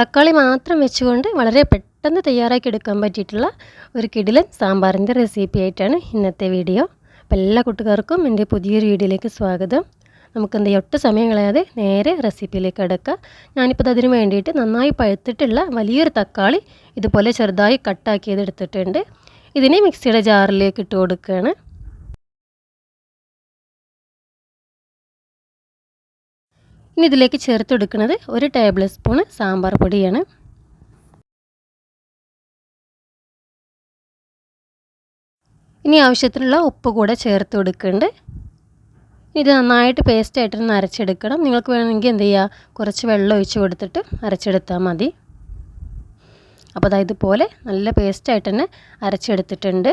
തക്കാളി മാത്രം വെച്ചുകൊണ്ട് വളരെ പെട്ടെന്ന് തയ്യാറാക്കി എടുക്കാൻ പറ്റിയിട്ടുള്ള ഒരു കിടിലൻ സാമ്പാറിന്റെ റെസിപ്പി ആയിട്ടാണ് ഇന്നത്തെ വീഡിയോ. അപ്പോൾ എല്ലാ കൂട്ടുകാർക്കും എന്റെ പുതിയൊരു വീഡിയോയിലേക്ക് സ്വാഗതം. നമുക്ക് എന്ത് ഒട്ട് സമയം കളയാതെ നേരെ റെസിപ്പിയിലേക്ക് എടുക്കാം ഞാനിപ്പോൾ അതിന് വേണ്ടിയിട്ട് നന്നായി പഴുത്തിട്ടുള്ള വലിയൊരു തക്കാളി ഇതുപോലെ ചെറുതായി കട്ടാക്കിയത് എടുത്തിട്ടുണ്ട്. ഇതിനെ മിക്സിയുടെ ജാറിലേക്ക് ഇട്ട് കൊടുക്കുകയാണ്. ഇനി ഇതിലേക്ക് ചേർത്തെടുക്കുന്നത് ഒരു ടേബിൾ സ്പൂൺ സാമ്പാർ പൊടിയാണ്. ഇനി ആവശ്യത്തിനുള്ള ഉപ്പ് കൂടെ ചേർത്ത് കൊടുക്കുന്നുണ്ട് ഇത് നന്നായിട്ട് പേസ്റ്റായിട്ടൊന്ന് അരച്ചെടുക്കണം. നിങ്ങൾക്ക് വേണമെങ്കിൽ എന്ത് ചെയ്യുക കുറച്ച് വെള്ളം ഒഴിച്ച് കൊടുത്തിട്ട് അരച്ചെടുത്താൽ മതി. അപ്പോൾ അതായത് ഇതുപോലെ നല്ല പേസ്റ്റായിട്ട് തന്നെ അരച്ചെടുത്തിട്ടുണ്ട്.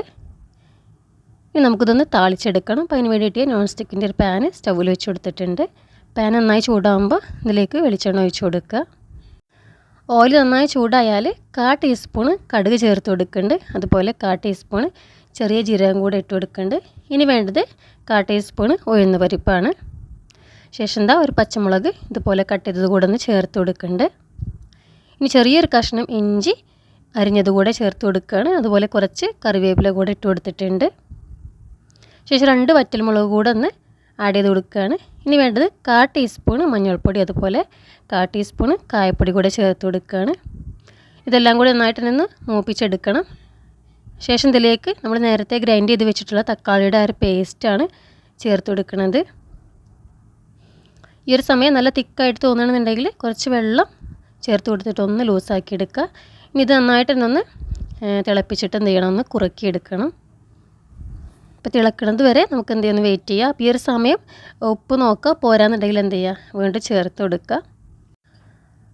ഇനി നമുക്കിതൊന്ന് താളിച്ചെടുക്കണം. അപ്പോൾ അതിന് വേണ്ടിയിട്ട് നോൺ സ്റ്റിക്കിന്റെ ഒരു പാന് സ്റ്റൗവിൽ വെച്ച് കൊടുത്തിട്ടുണ്ട്. പാൻ നന്നായി ചൂടാകുമ്പോൾ ഇതിലേക്ക് വെളിച്ചെണ്ണ ഒഴിച്ച് കൊടുക്കുക. ഓയിൽ നന്നായി ചൂടായാൽ കാ ടീസ്പൂണ് കടുക് ചേർത്ത് കൊടുക്കുന്നുണ്ട്. അതുപോലെ കാ ടീസ്പൂണ് ചെറിയ ജീരകം കൂടെ ഇട്ട് കൊടുക്കുന്നുണ്ട്. ഇനി വേണ്ടത് കാ ടീസ്പൂണ് ഉഴുന്ന പരിപ്പാണ്. ശേഷം എന്താ ഒരു പച്ചമുളക് ഇതുപോലെ കട്ട് ചെയ്തത് കൂടെ ഒന്ന് ചേർത്ത് കൊടുക്കുന്നുണ്ട്. ഇനി ചെറിയൊരു കഷ്ണം ഇഞ്ചി അരിഞ്ഞത് കൂടെ ചേർത്ത് കൊടുക്കുകയാണ്. അതുപോലെ കുറച്ച് കറിവേപ്പില കൂടെ ഇട്ട് കൊടുത്തിട്ടുണ്ട്. ശേഷം രണ്ട് വറ്റൽമുളക് കൂടെ ഒന്ന് ആഡ് ചെയ്ത് കൊടുക്കുകയാണ്. ഇനി വേണ്ടത് കാ ടീസ്പൂൺ മഞ്ഞൾപ്പൊടി അതുപോലെ കാ ടീസ്പൂൺ കായപ്പൊടി കൂടെ ചേർത്ത് കൊടുക്കുകയാണ്. ഇതെല്ലാം കൂടി നന്നായിട്ട് നിന്ന് മൂപ്പിച്ചെടുക്കണം. ശേഷം ഇതിലേക്ക് നമ്മൾ നേരത്തെ ഗ്രൈൻഡ് ചെയ്ത് വെച്ചിട്ടുള്ള തക്കാളിയുടെ ആ ഒരു പേസ്റ്റാണ് ചേർത്ത് കൊടുക്കുന്നത്. ഈ ഒരു സമയം നല്ല തിക്കായിട്ട് തോന്നണമെന്നുണ്ടെങ്കിൽ കുറച്ച് വെള്ളം ചേർത്ത് കൊടുത്തിട്ട് ഒന്ന് ലൂസാക്കി എടുക്കുക. ഇനി ഇത് നന്നായിട്ട് ഒന്ന് തിളപ്പിച്ചിട്ട് എന്ത് ചെയ്യണം? ഒന്ന് കുറുക്കിയെടുക്കണം. അപ്പോൾ തിളക്കണത് വരെ നമുക്ക് എന്ത് ചെയ്യുന്നു വെയിറ്റ് ചെയ്യുക അപ്പോൾ ഈ ഒരു സമയം ഉപ്പ് നോക്കുക പോരാന്നുണ്ടെങ്കിൽ എന്ത് ചെയ്യുക വീണ്ടും ചേർത്ത് കൊടുക്കുക.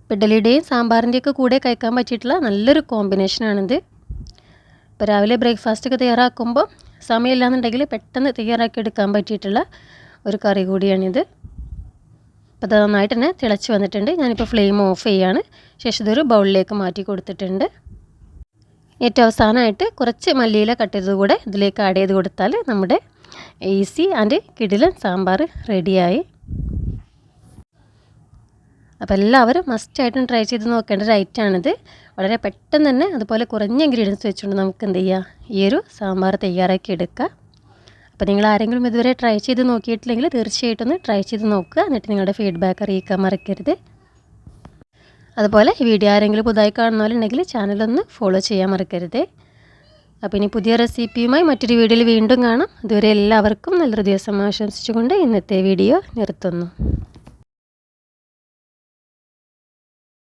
ഇഡലിയുടെയും സാമ്പാറിന്റെയൊക്കെ കൂടെ കഴിക്കാൻ പറ്റിയിട്ടുള്ള നല്ലൊരു കോമ്പിനേഷനാണിത് ഇപ്പോൾ രാവിലെ ബ്രേക്ക്ഫാസ്റ്റ് ഒക്കെ തയ്യാറാക്കുമ്പോൾ സമയമില്ലാന്നുണ്ടെങ്കിൽ പെട്ടെന്ന് തയ്യാറാക്കി എടുക്കാൻ പറ്റിയിട്ടുള്ള ഒരു കറി കൂടിയാണിത്. അപ്പോൾ അത് നന്നായിട്ട് തന്നെ തിളച്ച് വന്നിട്ടുണ്ട്. ഞാനിപ്പോൾ ഫ്ലെയിം ഓഫ് ചെയ്യാണ്. ശേഷം ഇതൊരു ബൗളിലേക്ക് മാറ്റി കൊടുത്തിട്ടുണ്ട്. ഏറ്റവും അവസാനമായിട്ട് കുറച്ച് മല്ലിയില കട്ട് ചെയ്തത് കൂടെ ഇതിലേക്ക് ആഡ് ചെയ്ത് കൊടുത്താൽ നമ്മുടെ ഈസി ആൻഡ് കിടിലൻ സാമ്പാർ റെഡിയായി അപ്പോൾ എല്ലാവരും മസ്റ്റായിട്ടും ട്രൈ ചെയ്ത് നോക്കേണ്ട ഒരു ഐറ്റമാണിത് വളരെ പെട്ടെന്ന് തന്നെ അതുപോലെ കുറഞ്ഞ ഇൻഗ്രീഡിയൻസ് വെച്ചുകൊണ്ട് നമുക്ക് എന്ത് ചെയ്യുക ഈ ഒരു സാമ്പാർ തയ്യാറാക്കി എടുക്കുക അപ്പോൾ നിങ്ങൾ ആരെങ്കിലും ഇതുവരെ ട്രൈ ചെയ്ത് നോക്കിയിട്ടില്ലെങ്കിൽ തീർച്ചയായിട്ടും ഒന്ന് ട്രൈ ചെയ്ത് നോക്കുക. എന്നിട്ട് നിങ്ങളുടെ ഫീഡ്ബാക്ക് അറിയിക്കാൻ മറക്കരുത്. അതുപോലെ വീഡിയോ ആരെങ്കിലും പുതുതായി കാണുന്നവരുണ്ടെങ്കിൽ ചാനലൊന്ന് ഫോളോ ചെയ്യാൻ മറക്കരുത്. അപ്പോൾ ഇനി പുതിയ റെസിപ്പിയുമായി മറ്റൊരു വീഡിയോയിൽ വീണ്ടും കാണാം. അതുവരെ എല്ലാവർക്കും നല്ലൊരു ദിവസം ആശംസിച്ചുകൊണ്ട് ഇന്നത്തെ വീഡിയോ നിർത്തുന്നു.